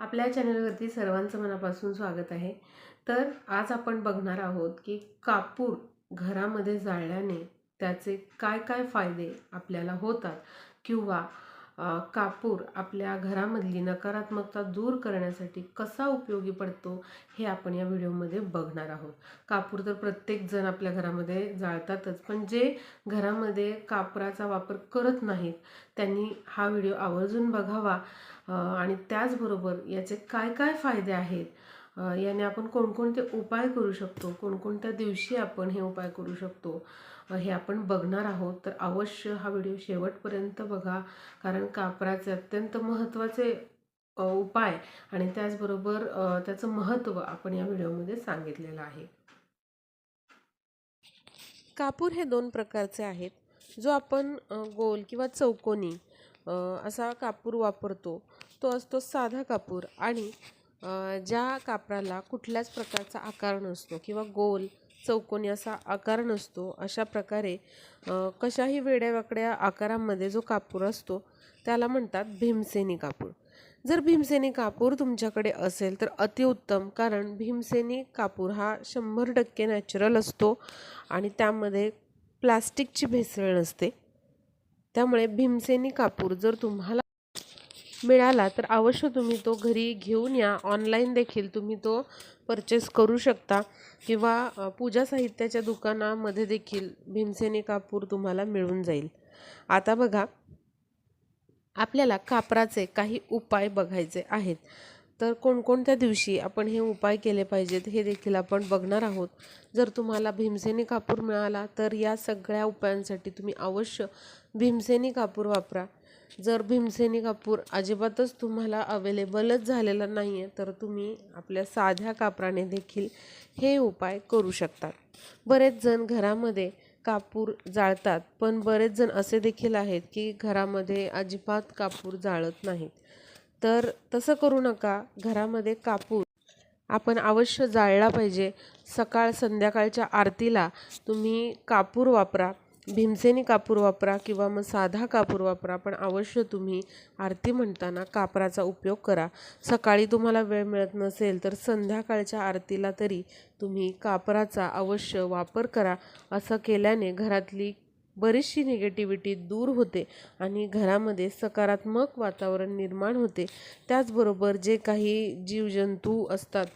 आपल्या चॅनलवरती सर्वांचं मनापासून स्वागत आहे. तर आज आपण बघणार आहोत की कापूर घरामध्ये जाळल्याने त्याचे काय काय फायदे आपल्याला होतात किंवा कापूर आपल्या घरामधली नकारात्मकता दूर करण्यासाठी कसा उपयोगी पडतो हे आपण या व्हिडिओमध्ये बघणार आहोत. कापूर तर प्रत्येकजण आपल्या घरामध्ये जाळतातच पण जे घरामध्ये कापराचा वापर करत नाहीत त्यांनी हा व्हिडिओ आवर्जून बघावा. आणि त्याचबरोबर याचे काय काय फायदे आहेत? याने आपण कोणकोणते उपाय करू शकतो? कोणकोणत्या दिवशी आपण हे उपाय करू शकतो? हे आपण बघणार आहोत. तर अवश्य हा व्हिडिओ शेवटपर्यंत बघा. कारण कापराचे अत्यंत महत्त्वाचे उपाय आणि त्याचबरोबर त्याचं महत्त्व आपण या व्हिडिओमध्ये सांगितलेलं आहे. कापूर हे दोन प्रकारचे आहेत. जो आपण गोल किंवा चौकोनी असा कापूर वापरतो. तो असतो साधा कापूर आणि ज्या कापराला कुठल्याच प्रकारचा आकार नसतो किंवा गोल चौकोनी असा आकार नसतो अशा प्रकारे कशाही वेड्यावाकड्या आकारामध्ये जो कापूर असतो त्याला म्हणतात भीमसेनी कापूर. जर भीमसेनी कापूर तुमच्याकडे असेल तर अतिउत्तम कारण भीमसेनी कापूर हा शंभर टक्के नॅचरल असतो आणि त्यामध्ये प्लास्टिकची भेसळ नसते. त्यामुळे भीमसेनी कापूर जर तुम्हाला मिळाला तर अवश्य तुम्ही तो घरी घेऊन या. ऑनलाईन देखील तुम्ही तो परचेस करू शकता. किंवा पूजा साहित्याच्या दुकानामध्ये देखील भीमसेनी कापूर तुम्हाला मिळून जाईल. आता बघा आपल्याला कापराचे काही उपाय बघायचे आहेत. तर कोणकोणत्या दिवशी आपण हे उपाय केले पाहिजेत हे देखील आपण बघणार आहोत. जर तुम्हाला भीमसेनी कापूर मिळाला तर या सगळ्या उपायांसाठी तुम्ही अवश्य भीमसेनी कापूर वापरा. जर भीमसेनी कापूर अजिबातच तुम्हाला अवेलेबलच झालेला नाही आहे तर तुम्ही आपल्या साध्या कापराने देखील हे उपाय करू शकतात बरेच जण घरामध्ये कापूर जाळतात पण बरेच जण असे देखील आहेत की घरामध्ये अजिबात कापूर जाळत नाहीत. तर तसं करू नका घरामध्ये कापूर आपण अवश्य जाळला पाहिजे. सकाळ संध्याकाळच्या आरतीला तुम्ही कापूर वापरा. भीमसेनी कापूर वापरा किंवा मग साधा कापूर वापरा पण अवश्य तुम्ही आरती म्हणताना कापराचा उपयोग करा. सकाळी तुम्हाला वेळ मिळत नसेल तर संध्याकाळच्या आरतीला तरी तुम्ही कापराचा अवश्य वापर करा. असं केल्याने घरातली बरीचशी निगेटिव्हिटी दूर होते आणि घरामध्ये सकारात्मक वातावरण निर्माण होते. त्याचबरोबर जे काही जीवजंतू असतात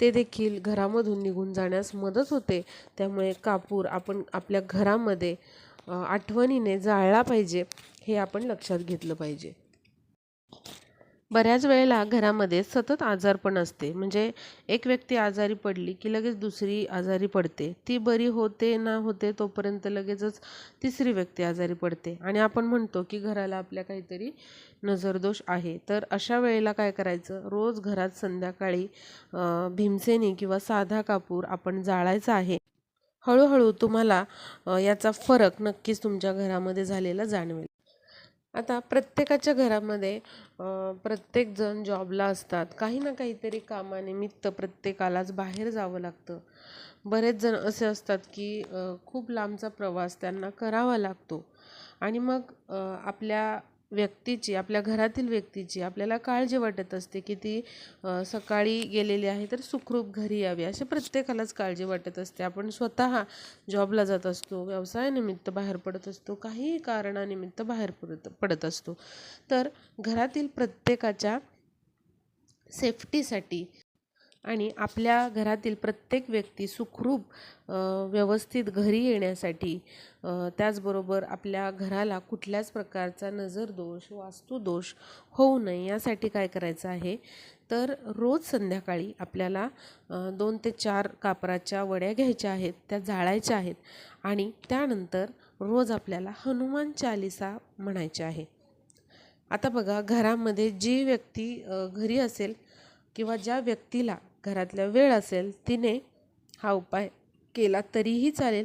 ते देखील घरामधून निघून जाण्यास मदत होते. त्यामुळे कापूर आपण आपल्या घरामध्ये आठवणीने जाळला पाहिजे हे आपण लक्षात घेतलं पाहिजे. बऱ्याच वेळेला घरामध्ये सतत आजारपण असते. म्हणजे एक व्यक्ती आजारी पडली की लगेच दुसरी आजारी पडते. ती बरी होते ना होते तोपर्यंत लगेचच तिसरी व्यक्ती आजारी पडते. आणि आपण म्हणतो की घराला आपल्या काहीतरी नजरदोष आहे. तर अशा वेळेला काय करायचं? रोज घरात संध्याकाळी भीमसेनी किंवा साधा कापूर आपण जाळायचा आहे. हळूहळू तुम्हाला याचा फरक नक्कीच तुमच्या घरामध्ये झालेला जाणवेल. आता प्रत्येकाच्या घरामध्ये प्रत्येकजण जॉबला असतात. काही ना काहीतरी कामानिमित्त प्रत्येकालाच बाहेर जावं लागतं. बरेच जण असे असतात की खूप लांबचा प्रवास त्यांना करावा लागतो. आणि मग आपल्या व्यक्तीची आपल्या घरातील व्यक्तीची आपल्याला काळजी वाटत असते की ती सकाळी गेलेली आहे तर सुखरूप घरी यावी अशी प्रत्येकालाच काळजी वाटत असते. आपण स्वतः जॉबला जात असतो व्यवसायानिमित्त बाहेर पडत असतो काही कारणानिमित्त बाहेर पडत पडत असतो. तर घरातील प्रत्येकाच्या सेफ्टीसाठी आणि आपल्या घरातील प्रत्येक व्यक्ती सुखरूप व्यवस्थित घरी येण्यासाठी त्याचबरोबर आपल्या घराला कुठल्याच प्रकारचा नजरदोष वास्तुदोष होऊ नये यासाठी काय करायचं आहे? तर रोज संध्याकाळी आपल्याला दोन ते चार कापराच्या वड्या घ्यायच्या आहेत त्या जाळायच्या आहेत आणि त्यानंतर रोज आपल्याला हनुमान चालिसा म्हणायची आहे आता बघा घरामध्ये जी व्यक्ती घरी असेल किंवा ज्या व्यक्तीला घरातल्या वेळ असेल तिने हा उपाय केला तरीही चालेल.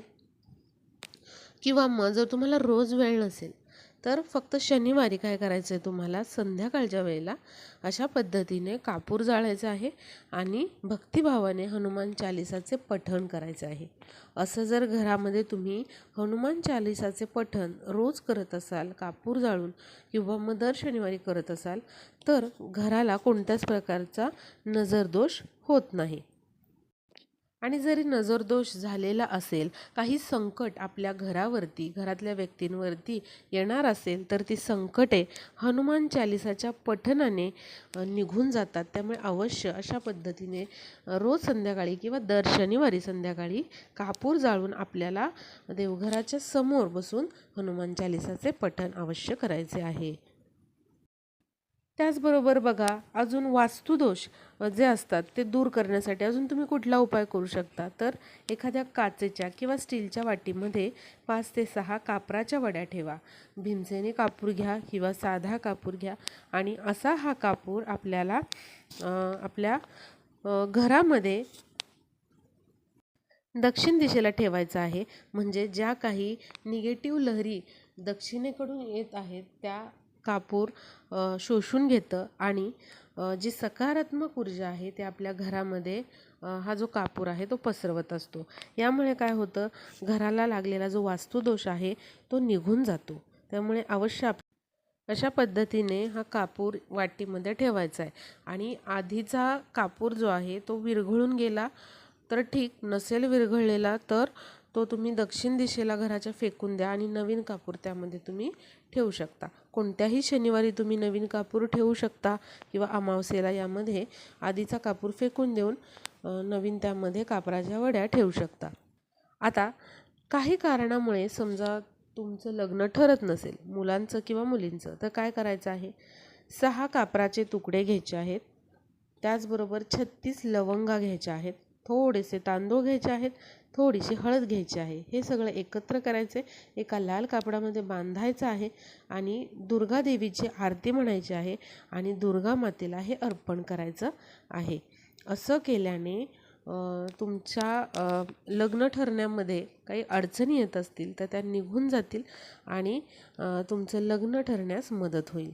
किंवा मग जर तुम्हाला रोज वेळ नसेल तर फक्त शनिवारी काय करायचं आहे तुम्हाला? संध्याकाळच्या वेळेला अशा पद्धतीने कापूर जाळायचं आहे आणि भक्तिभावाने हनुमान चालिसाचे पठण करायचं आहे. असं जर घरामध्ये तुम्ही हनुमान चालिसाचे पठण रोज करत असाल कापूर जाळून किंवा मग दर शनिवारी करत असाल तर घराला कोणत्याच प्रकारचा नजरदोष होत नाही. आणि जरी नजरदोष झालेला असेल काही संकट आपल्या घरावरती घरातल्या व्यक्तींवरती येणार असेल तर ती संकटे हनुमान चालिसाच्या पठनाने निघून जातात. त्यामुळे अवश्य अशा पद्धतीने रोज संध्याकाळी किंवा दर शनिवारी संध्याकाळी कापूर जाळून आपल्याला देवघराच्या समोर बसून हनुमान चालिसाचे पठण अवश्य करायचे आहे. त्याचबरोबर बघा अजून वास्तुदोष जे असतात ते दूर करण्यासाठी अजून तुम्ही कुठला उपाय करू शकता? तर एखाद्या काचेच्या किंवा स्टीलच्या वाटीमध्ये पाच ते सहा कापराच्या वड्या ठेवा. भीमसेनी कापूर घ्या किंवा साधा कापूर घ्या आणि असा हा कापूर आपल्याला आपल्या घरामध्ये दक्षिण दिशेला ठेवायचा आहे. म्हणजे ज्या काही निगेटिव्ह लहरी दक्षिणेकडून येत आहेत त्या कापूर शोषून घेतं आणि जी सकारात्मक ऊर्जा आहे ते आपल्या घरामध्ये हा जो कापूर आहे तो पसरवत असतो. यामुळे काय होतं घराला लागलेला जो वास्तुदोष आहे तो निघून जातो. त्यामुळे अवश्य आप अशा पद्धतीने हा कापूर वाटीमध्ये ठेवायचा आहे. आणि आधीचा कापूर जो आहे तो विरघळून गेला तर ठीक. नसेल विरघळलेला तर तो तुम्ही दक्षिण दिशेला घराच्या फेकून द्या आणि नवीन कापूर त्यामध्ये तुम्ही ठेवू शकता. कोणत्याही शनिवारी तुम्ही नवीन कापूर ठेवू शकता किंवा अमावस्येला यामध्ये आधीचा कापूर फेकून देऊन नवीन त्यामध्ये कापराच्या वड्या ठेवू शकता. आता काही कारणामुळे समजा तुमचं लग्न ठरत नसेल मुलांचं किंवा मुलींचं तर काय करायचं आहे? सहा कापराचे तुकडे घ्यायचे आहेत. त्याचबरोबर छत्तीस लवंगा घ्यायच्या आहेत. थोडेसे तांदूळ घ्यायचे आहेत थोडीशी हळद घ्यायची आहे. हे सगळं एकत्र करायचे. एका लाल कापडामध्ये बांधायचं आहे आणि दुर्गा देवीची आरती म्हणायची आहे आणि दुर्गा मातेला हे अर्पण करायचं आहे. असं केल्याने तुमच्या लग्न ठरण्यामध्ये काही अडचणी येत असतील तर त्या निघून जातील आणि तुमचं लग्न ठरण्यास मदत होईल.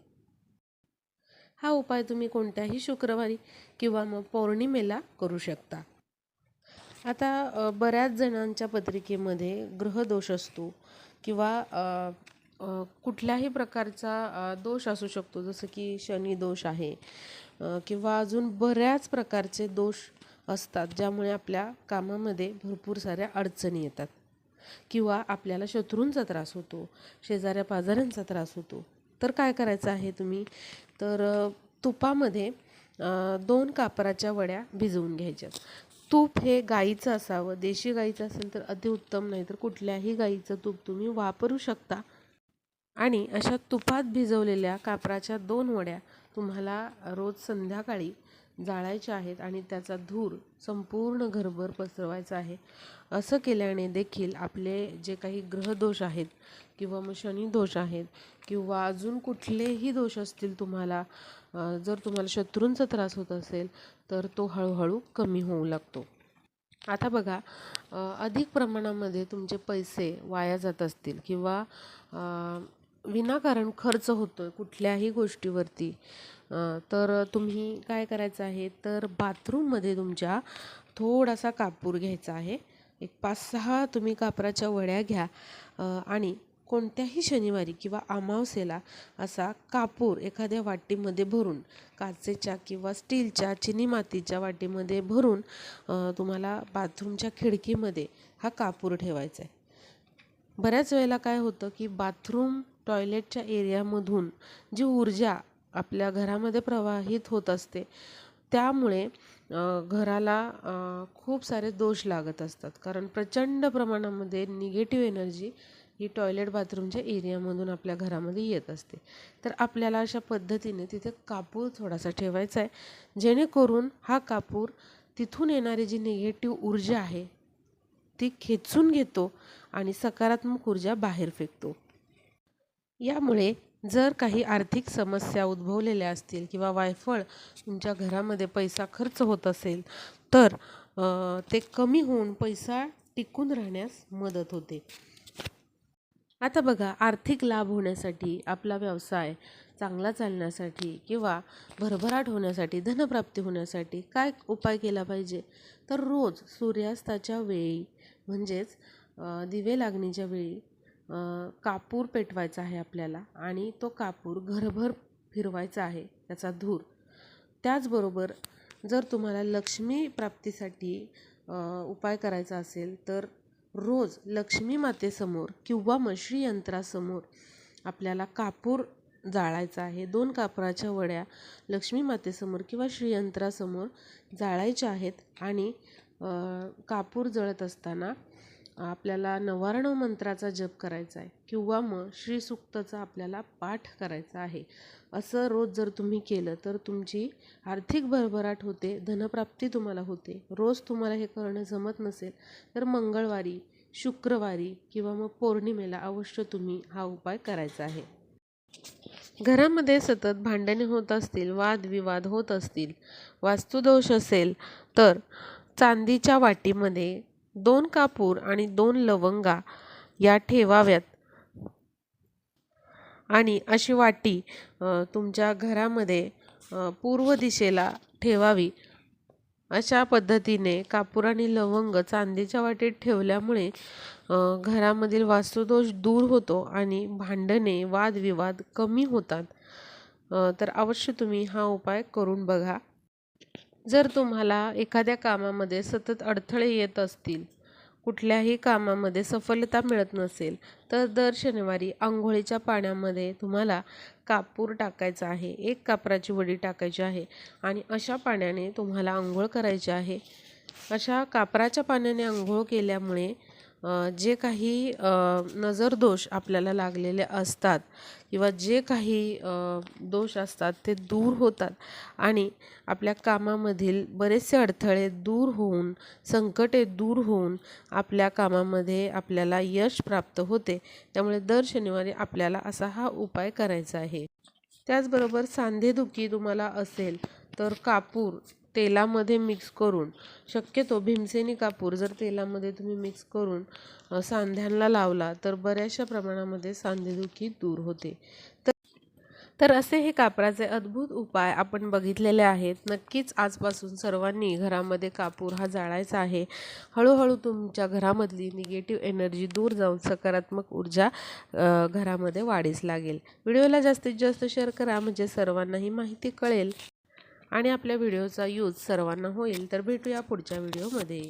हा उपाय तुम्ही कोणत्याही शुक्रवारी किंवा मग पौर्णिमेला करू शकता. आता बऱ्याच जणांच्या पत्रिकेमध्ये ग्रहदोष असतो किंवा कुठल्याही प्रकारचा दोष असू शकतो. जसं की शनी दोष आहे किंवा अजून बऱ्याच प्रकारचे दोष असतात ज्यामुळे आपल्या कामामध्ये भरपूर साऱ्या अडचणी येतात. किंवा आपल्याला शत्रूंचा त्रास होतो शेजाऱ्या पाजाऱ्यांचा त्रास होतो. तर काय करायचं आहे तुम्ही? तर तुपामध्ये दोन कापराच्या वड्या भिजवून घ्यायच्या. तूप हे गाईचं असावं. देशी गाईचं असेल तर अतिउत्तम नाही तर कुठल्याही गाईचं तूप तुम्ही वापरू शकता. आणि अशा तुपात भिजवलेल्या कापराच्या दोन वड्या तुम्हाला रोज संध्याकाळी जाळायच्या आहेत आणि त्याचा धूर संपूर्ण घरभर पसरवायचा आहे. असं केल्याने देखील आपले जे काही ग्रहदोष आहेत किंवा मग शनी दोष आहेत किंवा अजून कुठलेही दोष असतील तुम्हाला जर तुम्हाला शत्रूंचा त्रास होत असेल तर तो हळूहळू कमी होऊ लागतो. आता बघा अधिक प्रमाणामध्ये तुमचे पैसे वाया जात असतील किंवा विनाकारण खर्च होतो आहे कुठल्याही गोष्टीवरती तर तुम्ही काय करायचं आहे? तर बाथरूममध्ये तुमच्या थोडासा कापूर घ्यायचा आहे. एक पाच सहा तुम्ही कापराच्या वड्या घ्या आणि कोणत्याही शनिवारी किंवा अमावस्येला असा कापूर एखाद्या वाटीमध्ये भरून काचेच्या किंवा स्टीलच्या चिनी मातीच्या वाटीमध्ये भरून तुम्हाला बाथरूमच्या खिडकीमध्ये हा कापूर ठेवायचा आहे. बऱ्याच वेळेला काय होतं की बाथरूम टॉयलेटच्या एरियामधून जी ऊर्जा आपल्या घरामध्ये प्रवाहित होत असते त्यामुळे घराला खूप सारे दोष लागत असतात. कारण प्रचंड प्रमाणामध्ये निगेटिव्ह एनर्जी ही टॉयलेट बाथरूमच्या एरियामधून आपल्या घरामध्ये येत असते. तर आपल्याला अशा पद्धतीने तिथे कापूर थोडासा ठेवायचा आहे. जेणेकरून हा कापूर तिथून येणारी जी निगेटिव्ह ऊर्जा आहे ती खेचून घेतो आणि सकारात्मक ऊर्जा बाहेर फेकतो. यामुळे जर काही आर्थिक समस्या उद्भवलेल्या असतील किंवा वायफळ तुमच्या घरामध्ये पैसा खर्च होत असेल तर ते कमी होऊन पैसा टिकून राहण्यास मदत होते. आता बघा आर्थिक लाभ होण्यासाठी आपला व्यवसाय चांगला चालण्यासाठी किंवा भरभराट होण्यासाठी धनप्राप्ती होण्यासाठी काय उपाय केला पाहिजे? तर रोज सूर्यास्ताच्या वेळी म्हणजेच दिवे लागणीच्या वेळी कापूर पेटवायचा आहे आपल्याला आणि तो कापूर घरभर फिरवायचा आहे त्याचा धूर. त्याचबरोबर जर तुम्हाला लक्ष्मी प्राप्तीसाठी उपाय करायचा असेल तर रोज लक्ष्मी मातेसमोर किंवा मशी यंत्रासमोर आपल्याला कापूर जाळायचा आहे. दोन कापराच्या वड्या लक्ष्मी मातेसमोर किंवा श्रीयंत्रासमोर जाळायच्या आहेत आणि कापूर जळत असताना आपल्याला नवारण मंत्राचा जप करायचा आहे किंवा मग श्रीसुक्तचा आपल्याला पाठ करायचा आहे. असं रोज जर तुम्ही केलं तर तुमची आर्थिक भरभराट होते धनप्राप्ती तुम्हाला होते. रोज तुम्हाला हे करणं जमत नसेल तर मंगळवारी शुक्रवारी किंवा मग पौर्णिमेला अवश्य तुम्ही हा उपाय करायचा आहे. घरामध्ये सतत भांडणे होत असतील वादविवाद होत असतील वास्तुदोष असेल तर चांदीच्या वाटीमध्ये दोन कापूर आणि दोन लवंगा या ठेवाव्यात. आणि अशी वाटी तुमच्या घरामध्ये पूर्व दिशेला ठेवावी. अशा पद्धतीने कापूर आणि लवंग चांदीच्या वाटीत ठेवल्यामुळे घरामधील वास्तुदोष दूर होतो आणि भांडणे वादविवाद कमी होतात. तर अवश्य तुम्ही हा उपाय करून बघा. जर तुम्हाला एखाद्या कामामध्ये सतत अडथळे येत असतील कुठल्याही कामामध्ये सफलता मिळत नसेल तर दर शनिवारी आंघोळीच्या पाण्यामध्ये तुम्हाला कापूर टाकायचा आहे एक कापराची वडी टाकायची आहे आणि अशा पाण्याने तुम्हाला आंघोळ करायची आहे. अशा कापराच्या पाण्याने आंघोळ केल्यामुळे जे काही नजरदोष आपल्याला लागलेले असतात किंवा जे काही दोष असतात ते दूर होतात आणि आपल्या कामामधील बरेचसे अडथळे दूर होऊन संकटे दूर होऊन आपल्या कामामध्ये आपल्याला यश प्राप्त होते. त्यामुळे दर शनिवारी आपल्याला असा हा उपाय करायचा आहे. त्याचबरोबर सांधेदुखी तुम्हाला असेल तर कापूर तेलामध्ये मिक्स करून शक्यतो भीमसेनी कापूर जर तेलामध्ये तुम्ही मिक्स करून सांध्यांना लावला तर बऱ्याचशा प्रमाणामध्ये सांधेदुखी दूर होते. तर तर असे हे कापराचे अद्भुत उपाय आपण बघितलेले आहेत. नक्कीच आजपासून सर्वांनी घरामध्ये कापूर हा जाळायचा आहे. हळूहळू तुमच्या घरामधली निगेटिव्ह एनर्जी दूर जाऊन सकारात्मक ऊर्जा घरामध्ये वाढीस लागेल. व्हिडिओला जास्तीत जास्त शेअर करा म्हणजे सर्वांनाही माहिती कळेल. आणि आपल्या व्हिडिओचा यूज सर्वांना होईल तर भेटूया पुढच्या व्हिडिओमध्ये.